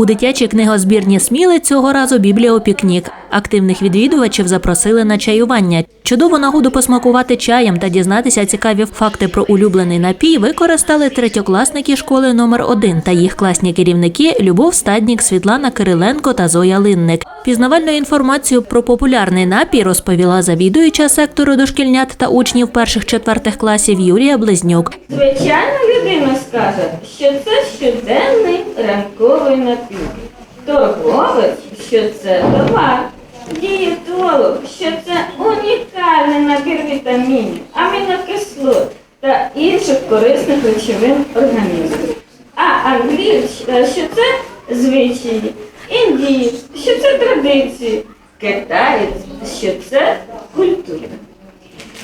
У дитячій книгозбірні Сміли цього разу бібліопікнік. Активних відвідувачів запросили на чаювання. Чудову нагоду посмакувати чаєм та дізнатися цікаві факти про улюблений напій використали третьокласники школи номер 1 та їх класні керівники Любов Стаднік, Світлана Кириленко та Зоя Линник. Пізнавальну інформацію про популярний напій розповіла завідуюча сектору дошкільнят та учнів перших-четвертих класів Юрія Близнюк. Звичайно, людина скаже, що це щоденний ранковий напій. Торговець, що це товар. Дієтолог, що це унікальний набір вітамінів, амінокислот та інших корисних речовин організму. А англієць, е, що це звичаї, індієць, що це традиції, китаєць, що це культура.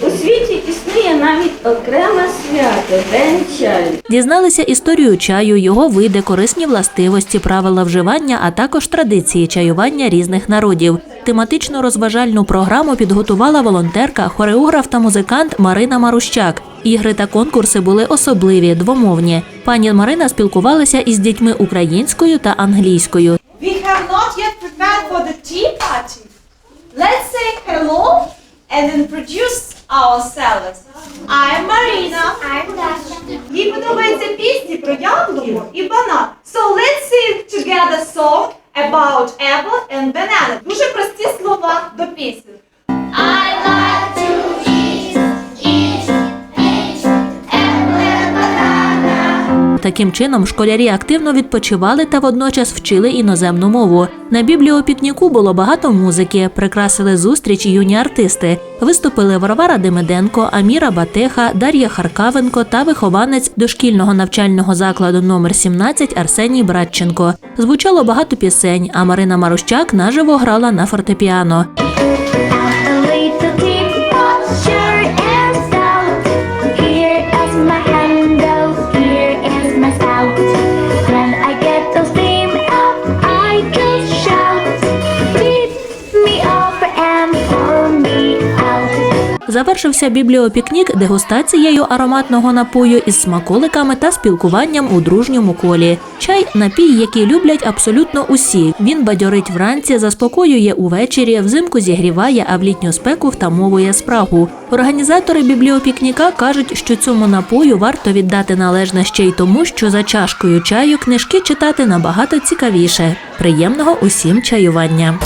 У світі існує навіть окреме свято День чаю. Дізналися історію чаю, його види, корисні властивості, правила вживання, а також традиції чаювання різних народів. Тематичну розважальну програму підготувала волонтерка, хореограф та музикант Марина Марущак. Ігри та конкурси були особливі, двомовні. Пані Марина спілкувалася із дітьми українською та англійською. We have not yet prepared for the tea party. Let's say hello and introduce ourselves. I'm Marina. I'm Dasha. Їй подобаються пісні про яблуко і банан. So let's about apple and banana. Дуже прості слова до пісні. Таким чином, школярі активно відпочивали та водночас вчили іноземну мову. На бібліопікніку було багато музики, прикрасили зустріч юні артисти. Виступили Варвара Демиденко, Аміра Батеха, Дар'я Харкавенко та вихованець дошкільного навчального закладу номер 17 Арсеній Братченко. Звучало багато пісень, а Марина Марущак наживо грала на фортепіано. Завершився бібліопікнік дегустацією ароматного напою із смаколиками та спілкуванням у дружньому колі. Чай напій, який люблять абсолютно усі. Він бадьорить вранці, заспокоює увечері, взимку зігріває, а в літню спеку втамовує спрагу. Організатори бібліопікніка кажуть, що цьому напою варто віддати належне ще й тому, що за чашкою чаю книжки читати набагато цікавіше. Приємного усім чаювання.